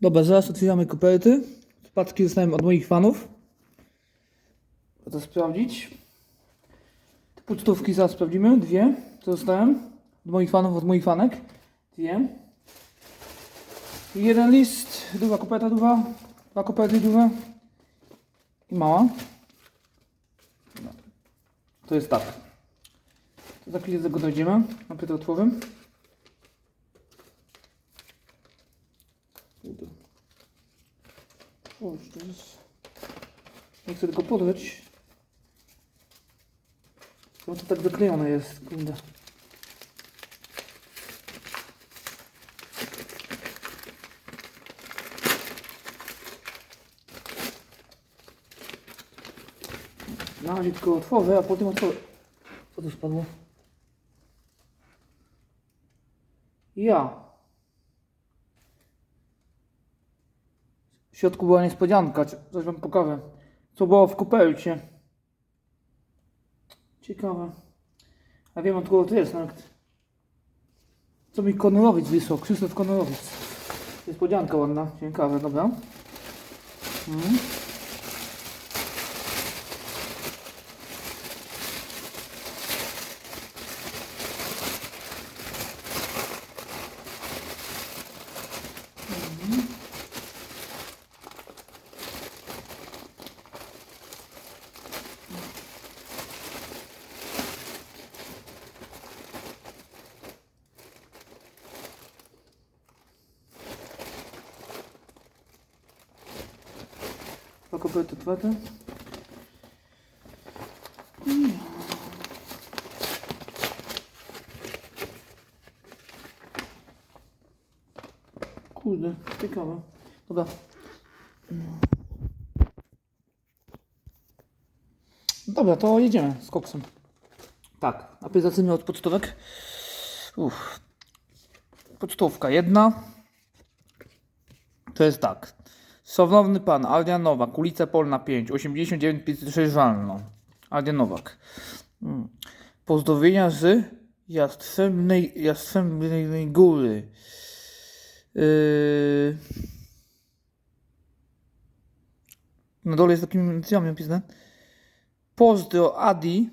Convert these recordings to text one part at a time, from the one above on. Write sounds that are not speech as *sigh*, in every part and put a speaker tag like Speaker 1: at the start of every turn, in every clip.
Speaker 1: Dobra, zaraz otwieramy koperty. Paczki dostałem od moich fanów. Chcę sprawdzić. Te pocztówki zaraz sprawdzimy. Dwie. Co dostałem? Od moich fanów, od moich fanek. Dwie. Jeden list. Druga koperta, druga. Dwa koperty, druga. I mała. No. To jest tak. To za chwilę do tego dojdziemy. Najpierw to otworzę. O. Nie chcę tylko podrzeć. No to tak zaklejone jest, kurde. Na razie tylko otworzę, a potem otworzę. Co tu spadło? Ja. W środku była niespodzianka, coś wam pokażę. Co było w kupełcie. Ciekawe. A wiem od kogo to jest nawet. Co mi Konorowic wysłał, Krzysztof Konorowic. Niespodzianka ładna, ciekawe, dobra. Mhm. Dwa. Kurde, ciekawe. Dobra. Dobra, to jedziemy z koksem. Tak, zacznijmy od pocztówek. Uff. Pocztówka jedna. To jest tak. Szanowny pan, Adrian Nowak, ulica Polna 5, 89 56 Żalno. Adrian Nowak. Mm. Pozdrowienia z Jastrzębnej, Jastrzębnej Góry. Yy... Na dole jest takimi inicjami napisane. Pozdro Adi.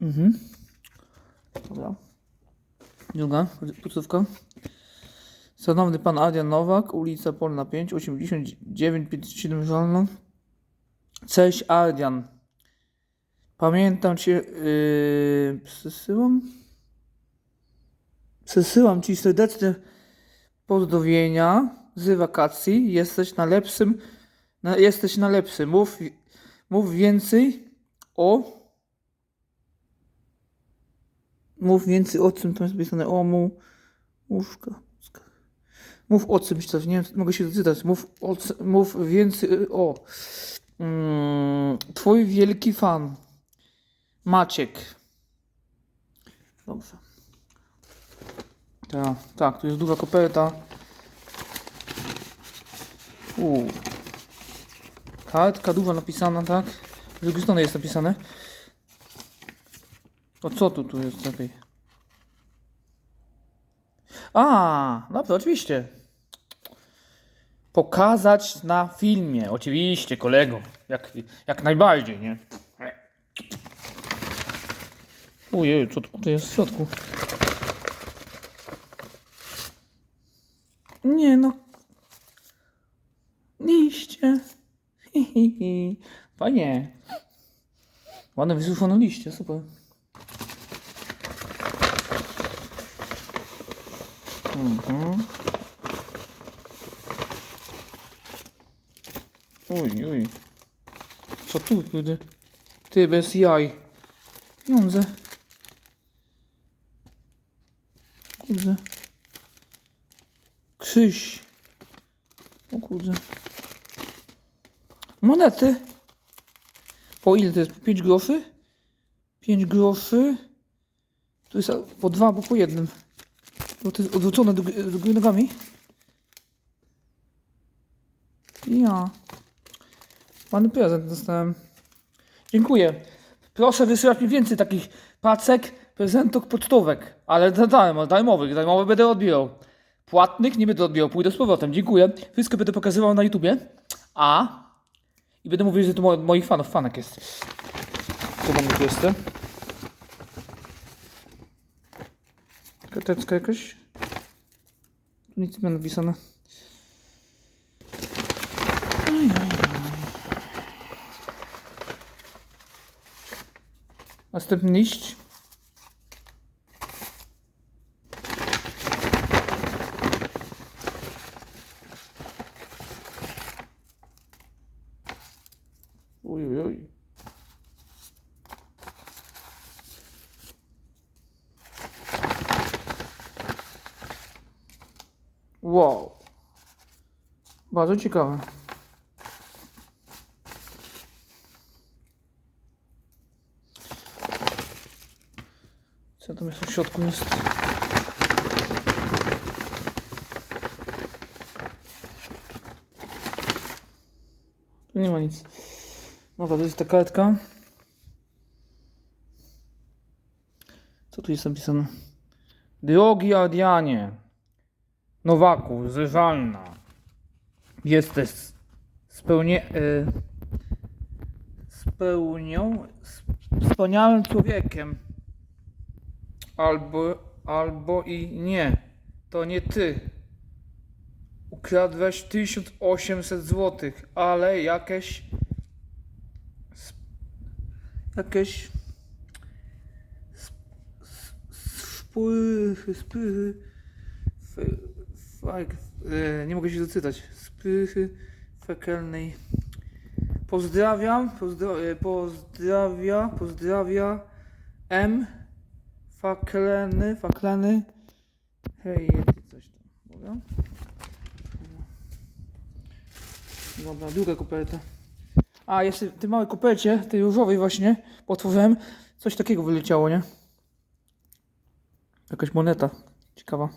Speaker 1: Mhm. Dobra. Druga pocztówka. Szanowny pan Adrian Nowak, ulica Polna 5, 89 57 Żalno. Cześć Adrian. Pamiętam cię. Yy, przesyłam. Przesyłam ci serdeczne pozdrowienia z wakacji. Jesteś na lepszym. Na, jesteś na lepszym. Mów, mów więcej o. Mów więcej o czym tam jest napisane. O mu. Łóżka. Mów o czymś, nie wiem, mogę się doczytać. Mów, o, mów więcej y, o. Mm, twój wielki fan. Maciek. Dobrze. Tak, tu jest duża koperta. Uuu. Kartka duża napisana, tak? Z drugiej strony jest napisane. O co tu, tu jest lepiej? A, dobrze, oczywiście. Pokazać na filmie. Oczywiście, kolego. Jak, jak najbardziej, nie? Ojej, co tu jest w środku? Nie no. Liście. Hi, hi, hi. Fajnie. Ładne wysuszone liście, super. Mhm. Uj, uj. Co tu, kurde? Ty, bez jaj. Pieniądze. Kurde. Krzyś. O kurde. Monety. Po ile to jest? Po 5 groszy? 5 groszy. Tu jest po dwa, bo po jednym. Bo to jest odwrócone do, do góry nogami. Ja. Ładny prezent dostałem. Dziękuję. Proszę wysyłać mi więcej takich pacek. prezentok pocztówek, ale za darmo, darmowych, darmowych będę odbierał. Płatnych nie będę odbierał, pójdę z powrotem, dziękuję. Wszystko będę pokazywał na YouTubie, a i będę mówił, że to mo- moich fanów, fanek jest. Co tam tu jest? Karteczka jakaś? Nic nie ma napisane. Następny liść. Wow. Bardzo ciekawe. Jest w środku jest? Tu nie ma nic. Dobra, to jest ta kartka. Co tu jest napisane? Drogi Adrianie, Nowaku, zrywalna. Jesteś spełnie... Y, spełnią... Wspaniałym człowiekiem. Albo, albo i nie. To nie ty. Ukradłeś 1800 zł, ale jakieś. Jakieś. Spychy, spychy. e, Nie mogę się doczytać. Spychy fekalnej. Pozdrawiam, pozdra, e, pozdrawia, pozdrawia M. Fakleny, fakleny. Hej, ty coś tam. Dobra. Dobra, druga koperta. A, jeszcze w tej małej kopercie, tej różowej właśnie, otworzyłem, coś takiego wyleciało, nie? Jakaś moneta. Ciekawa.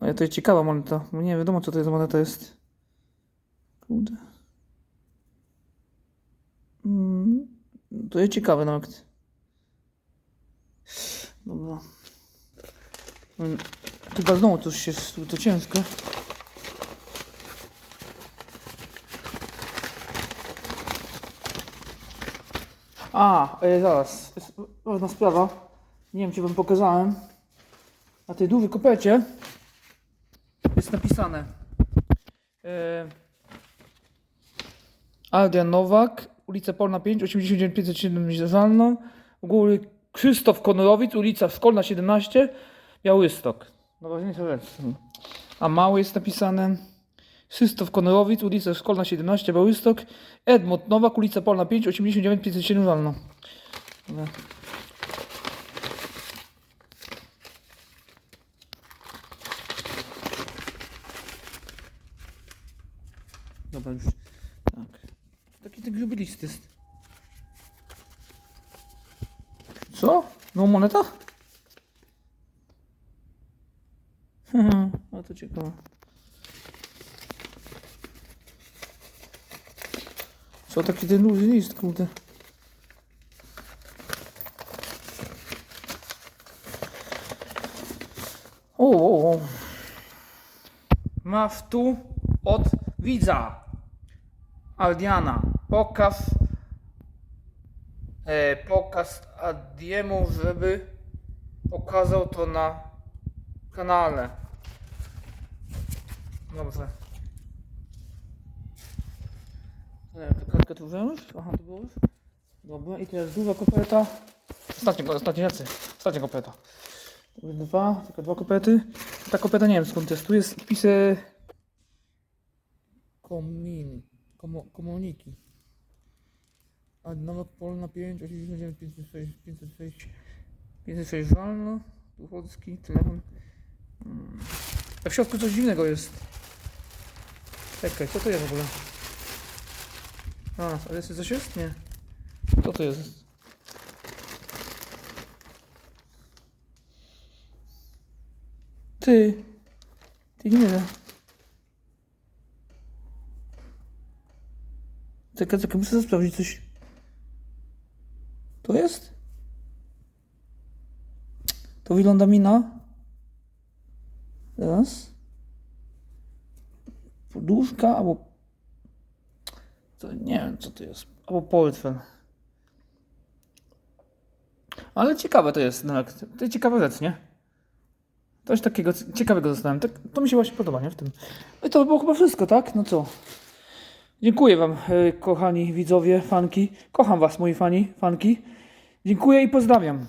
Speaker 1: Ale to jest ciekawa moneta. bo Nie wiadomo, co to za moneta jest. Kurde. Mm, to jest ciekawe nawet. Dobra. Mm, Chyba znowu coś się, to ciężko. A, e, zaraz. Jest ważna sprawa. Nie wiem, czy wam pokazałem. Na tej dużej kopercie jest napisane e, Adrian Nowak, ulica Polna 5, 89 507 Żalno, u góry Krzysztof Konorowic, ulica Szkolna 17, Białystok. Rzecz. A mały jest napisane Krzysztof Konorowic, ulica Szkolna 17, Białystok, Edmund Nowak, ulica Polna 5, 89 507 Żalno. Dobra, już. Tak. Taki ten gruby list jest. Co? No moneta? *laughs* A to ciekawe. Co taki ten duży list, kurde. O, o, o. Masz tu od widza. Aldiana, pokaz e, pokaz Adiemu, żeby pokazał to na kanale. Dobrze. Wiem, to kartkę tu wziąłem już? Aha, to było już? Dobra, i teraz duża koperta. Ostatnia, ostatnia jacy? Ostatnia koperta. Dwa, tylko dwa koperty. Ta koperta nie wiem skąd jest. Tu jest wpisy Komin, komo, komuniki. A Nowak Polna 5, 89, 506, 506, 506 Walno, Tuchocki, telefon. Hmm. A w środku coś dziwnego jest. Czekaj, co to jest w ogóle? A, ale jeszcze coś jest? Nie. Co to jest? Ty. Ty nie wiem. Czekaj, czekaj, muszę sprawdzić coś. To wygląda mina. Teraz. Poduszka albo... To nie wiem co to jest. Albo portfel. Ale ciekawe to jest. No, to jest ciekawa rzecz, nie? Coś takiego ciekawego dostałem. Tak, to mi się właśnie podoba, nie? W tym. No i to by było chyba wszystko, tak? No co? Dziękuję Wam, e, kochani widzowie, fanki. Kocham Was, moi fani, fanki. Dziękuję i pozdrawiam.